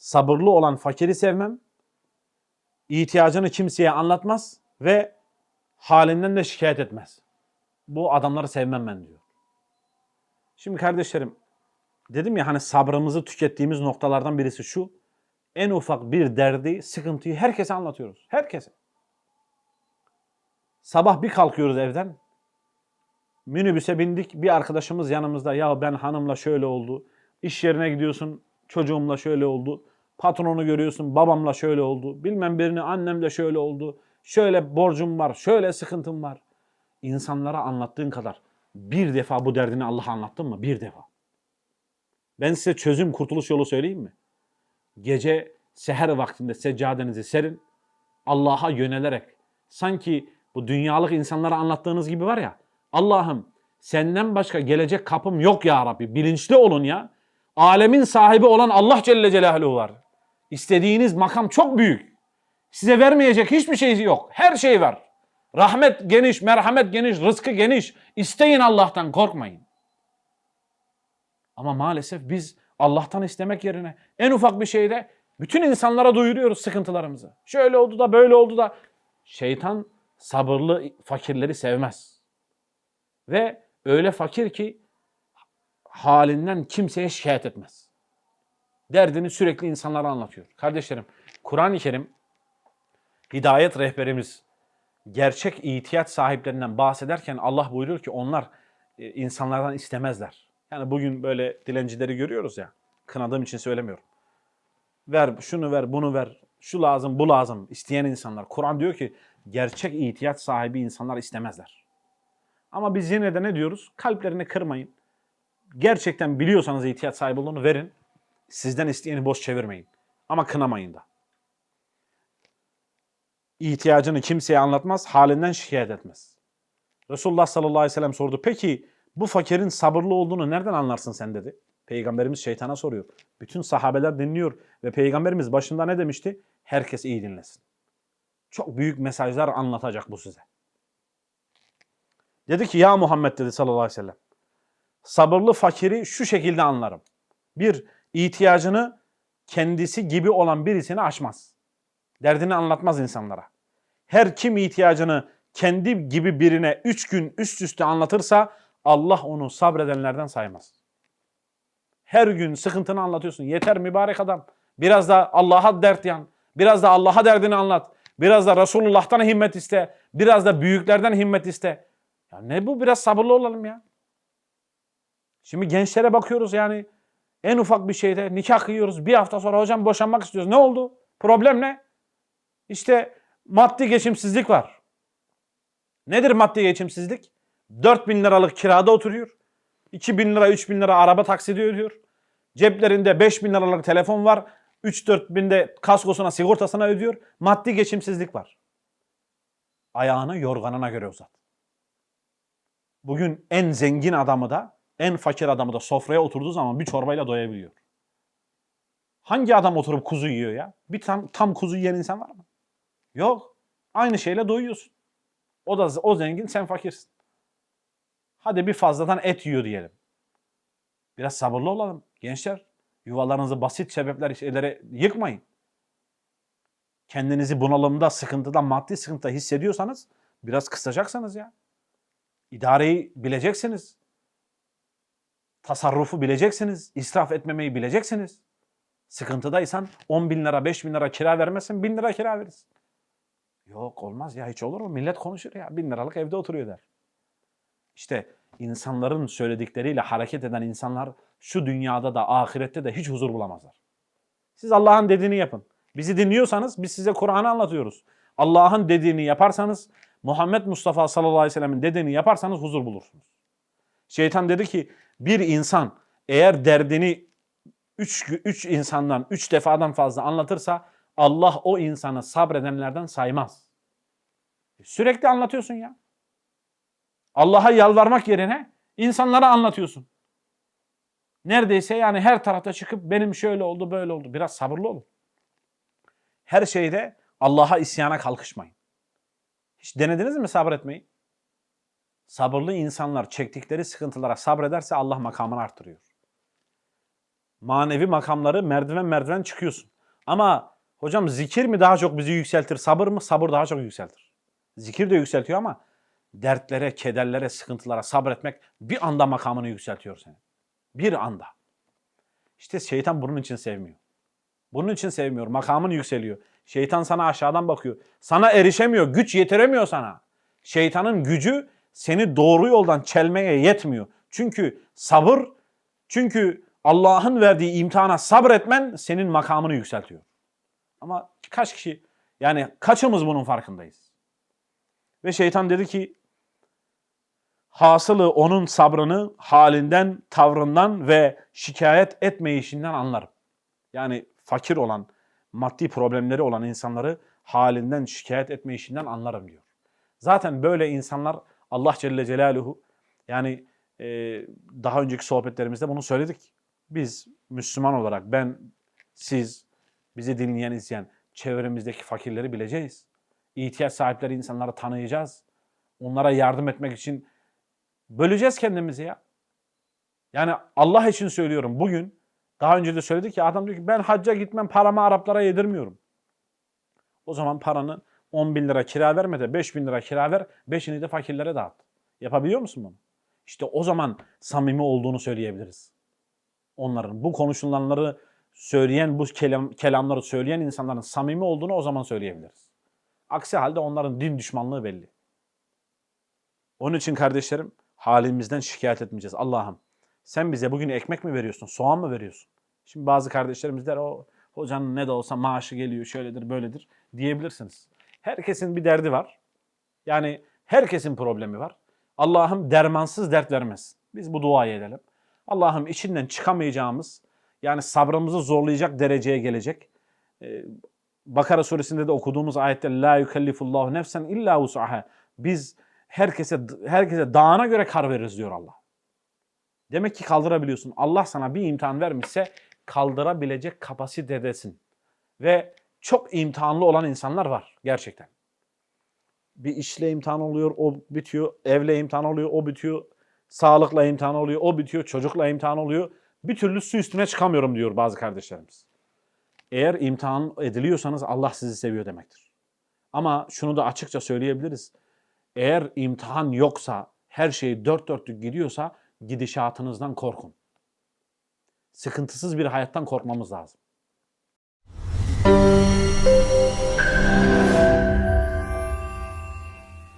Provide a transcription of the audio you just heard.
sabırlı olan fakiri sevmem, ihtiyacını kimseye anlatmaz ve halinden de şikayet etmez. Bu adamları sevmem ben diyor. Şimdi kardeşlerim dedim ya hani sabrımızı tükettiğimiz noktalardan birisi şu. En ufak bir derdi, sıkıntıyı herkese anlatıyoruz. Herkese. Sabah bir kalkıyoruz evden. Minibüse bindik. Bir arkadaşımız yanımızda. Ya ben hanımla şöyle oldu. İş yerine gidiyorsun. Çocuğumla şöyle oldu. Patronu görüyorsun. Babamla şöyle oldu. Bilmem birini annemle şöyle oldu. Şöyle borcum var. Şöyle sıkıntım var. İnsanlara anlattığın kadar bir defa bu derdini Allah'a anlattın mı? Bir defa. Ben size çözüm kurtuluş yolu söyleyeyim mi? Gece seher vaktinde seccadenizi serin. Allah'a yönelerek sanki bu dünyalık insanlara anlattığınız gibi var ya Allah'ım senden başka gelecek kapım yok ya Rabbi. Bilinçli olun ya. Alemin sahibi olan Allah Celle Celaluhu var. İstediğiniz makam çok büyük. Size vermeyecek hiçbir şey yok. Her şey var. Rahmet geniş, merhamet geniş, rızkı geniş. İsteyin Allah'tan korkmayın. Ama maalesef biz Allah'tan istemek yerine en ufak bir şeyde bütün insanlara duyuruyoruz sıkıntılarımızı. Şöyle oldu da böyle oldu da. Şeytan sabırlı fakirleri sevmez. Ve öyle fakir ki halinden kimseye şikayet etmez. Derdini sürekli insanlara anlatıyor. Kardeşlerim, Kur'an-ı Kerim hidayet rehberimiz gerçek ihtiyaç sahiplerinden bahsederken Allah buyuruyor ki onlar e, insanlardan istemezler. Yani bugün böyle dilencileri görüyoruz ya. Kınadığım için söylemiyorum. Ver şunu ver, bunu ver. Şu lazım, bu lazım. isteyen insanlar. Kur'an diyor ki gerçek ihtiyaç sahibi insanlar istemezler. Ama biz yine de ne diyoruz? Kalplerini kırmayın. Gerçekten biliyorsanız ihtiyaç sahibi olduğunu verin. Sizden isteyeni boş çevirmeyin. Ama kınamayın da. İhtiyacını kimseye anlatmaz, halinden şikayet etmez. Resulullah sallallahu aleyhi ve sellem sordu. Peki bu fakirin sabırlı olduğunu nereden anlarsın sen dedi. Peygamberimiz şeytana soruyor. Bütün sahabeler dinliyor ve peygamberimiz başında ne demişti? Herkes iyi dinlesin. Çok büyük mesajlar anlatacak bu size. Dedi ki ya Muhammed dedi sallallahu aleyhi ve sellem. Sabırlı fakiri şu şekilde anlarım. Bir, ihtiyacını kendisi gibi olan birisine aşmaz. Derdini anlatmaz insanlara. Her kim ihtiyacını kendi gibi birine üç gün üst üste anlatırsa Allah onu sabredenlerden saymaz. Her gün sıkıntını anlatıyorsun. Yeter mübarek adam. Biraz da Allah'a dert yan. Biraz da Allah'a derdini anlat. Biraz da Resulullah'tan himmet iste. Biraz da büyüklerden himmet iste. Ya ne bu? Biraz sabırlı olalım ya. Şimdi gençlere bakıyoruz yani en ufak bir şeyde nikah kıyıyoruz. Bir hafta sonra hocam boşanmak istiyoruz. Ne oldu? Problem ne? İşte maddi geçimsizlik var. Nedir maddi geçimsizlik? 4 bin liralık kirada oturuyor. 2 bin lira, 3 bin lira araba taksidi ödüyor. Ceplerinde 5 bin liralık telefon var. 3-4 binde kaskosuna, sigortasına ödüyor. Maddi geçimsizlik var. Ayağını yorganına göre uzat. Bugün en zengin adamı da, en fakir adamı da sofraya oturduğu zaman bir çorbayla doyabiliyor. Hangi adam oturup kuzu yiyor ya? Bir tam, tam kuzu yiyen insan var mı? Yok. Aynı şeyle doyuyorsun. O da o zengin, sen fakirsin. Hadi bir fazladan et yiyor diyelim. Biraz sabırlı olalım gençler. Yuvalarınızı basit sebepler şeylere yıkmayın. Kendinizi bunalımda, sıkıntıda, maddi sıkıntıda hissediyorsanız biraz kısacaksınız ya. İdareyi bileceksiniz. Tasarrufu bileceksiniz. israf etmemeyi bileceksiniz. Sıkıntıdaysan 10 bin lira, 5 bin lira kira vermezsen 1000 lira kira verirsin. Yok olmaz ya hiç olur mu? Millet konuşur ya. Bin liralık evde oturuyor der. İşte insanların söyledikleriyle hareket eden insanlar şu dünyada da ahirette de hiç huzur bulamazlar. Siz Allah'ın dediğini yapın. Bizi dinliyorsanız biz size Kur'an'ı anlatıyoruz. Allah'ın dediğini yaparsanız Muhammed Mustafa sallallahu aleyhi ve sellemin dediğini yaparsanız huzur bulursunuz. Şeytan dedi ki bir insan eğer derdini üç, üç insandan, üç defadan fazla anlatırsa Allah o insanı sabredenlerden saymaz. E, Sürekli anlatıyorsun ya. Allah'a yalvarmak yerine insanlara anlatıyorsun. Neredeyse yani her tarafta çıkıp benim şöyle oldu böyle oldu. Biraz sabırlı olun. Her şeyde Allah'a isyana kalkışmayın. Hiç denediniz mi sabretmeyi? Sabırlı insanlar çektikleri sıkıntılara sabrederse Allah makamını artırıyor. Manevi makamları merdiven merdiven çıkıyorsun. Ama hocam zikir mi daha çok bizi yükseltir, sabır mı? Sabır daha çok yükseltir. Zikir de yükseltiyor ama dertlere, kederlere, sıkıntılara sabretmek bir anda makamını yükseltiyor seni. Bir anda. İşte şeytan bunun için sevmiyor. Bunun için sevmiyor. Makamın yükseliyor. Şeytan sana aşağıdan bakıyor. Sana erişemiyor. Güç yetiremiyor sana. Şeytanın gücü seni doğru yoldan çelmeye yetmiyor. Çünkü sabır, çünkü Allah'ın verdiği imtihana sabretmen senin makamını yükseltiyor. Ama kaç kişi, yani kaçımız bunun farkındayız? Ve şeytan dedi ki, hasılı onun sabrını halinden, tavrından ve şikayet etmeyişinden anlarım. Yani fakir olan, maddi problemleri olan insanları halinden şikayet etmeyişinden anlarım diyor. Zaten böyle insanlar Allah Celle Celaluhu yani e, daha önceki sohbetlerimizde bunu söyledik. Biz Müslüman olarak ben, siz, bizi dinleyen, izleyen çevremizdeki fakirleri bileceğiz. İhtiyaç sahipleri insanları tanıyacağız. Onlara yardım etmek için böleceğiz kendimizi ya. Yani Allah için söylüyorum bugün daha önce de söyledik ya adam diyor ki ben hacca gitmem paramı Araplara yedirmiyorum. O zaman paranı 10 bin lira kira verme de 5 bin lira kira ver. Beşini de fakirlere dağıt. Yapabiliyor musun bunu? İşte o zaman samimi olduğunu söyleyebiliriz. Onların bu konuşulanları söyleyen, bu kelam, kelamları söyleyen insanların samimi olduğunu o zaman söyleyebiliriz. Aksi halde onların din düşmanlığı belli. Onun için kardeşlerim halimizden şikayet etmeyeceğiz. Allah'ım sen bize bugün ekmek mi veriyorsun, soğan mı veriyorsun? Şimdi bazı kardeşlerimiz der o hocanın ne de olsa maaşı geliyor şöyledir böyledir diyebilirsiniz. Herkesin bir derdi var. Yani herkesin problemi var. Allah'ım dermansız dert vermez. Biz bu duayı edelim. Allah'ım içinden çıkamayacağımız yani sabrımızı zorlayacak dereceye gelecek. Ee, Bakara suresinde de okuduğumuz ayette la yukellifullahu nefsen illa vus'aha. Biz herkese herkese dağına göre kar veririz diyor Allah. Demek ki kaldırabiliyorsun. Allah sana bir imtihan vermişse kaldırabilecek kapasitedesin. Ve çok imtihanlı olan insanlar var gerçekten. Bir işle imtihan oluyor, o bitiyor. Evle imtihan oluyor, o bitiyor. Sağlıkla imtihan oluyor, o bitiyor. Çocukla imtihan oluyor. Bir türlü su üstüne çıkamıyorum diyor bazı kardeşlerimiz. Eğer imtihan ediliyorsanız Allah sizi seviyor demektir. Ama şunu da açıkça söyleyebiliriz. Eğer imtihan yoksa, her şey dört dörtlük gidiyorsa gidişatınızdan korkun. Sıkıntısız bir hayattan korkmamız lazım.